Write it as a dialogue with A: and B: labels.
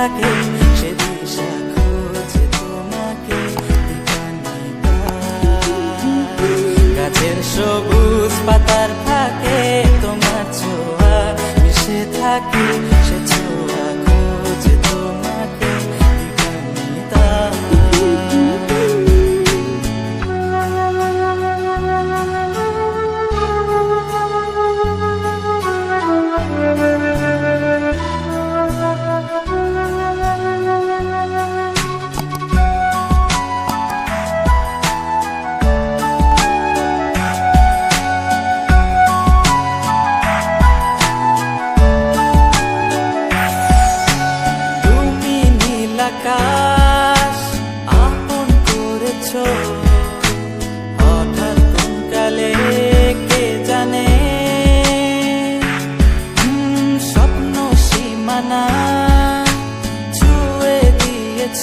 A: থাকে সে দিশা খোঁজে তোমাকে গাছের সবুজ পাতার আকাশ আপন করেছ। হঠাৎ কালে কে জানে? স্বপ্ন সীমানা ছুঁয়ে দিয়েছ।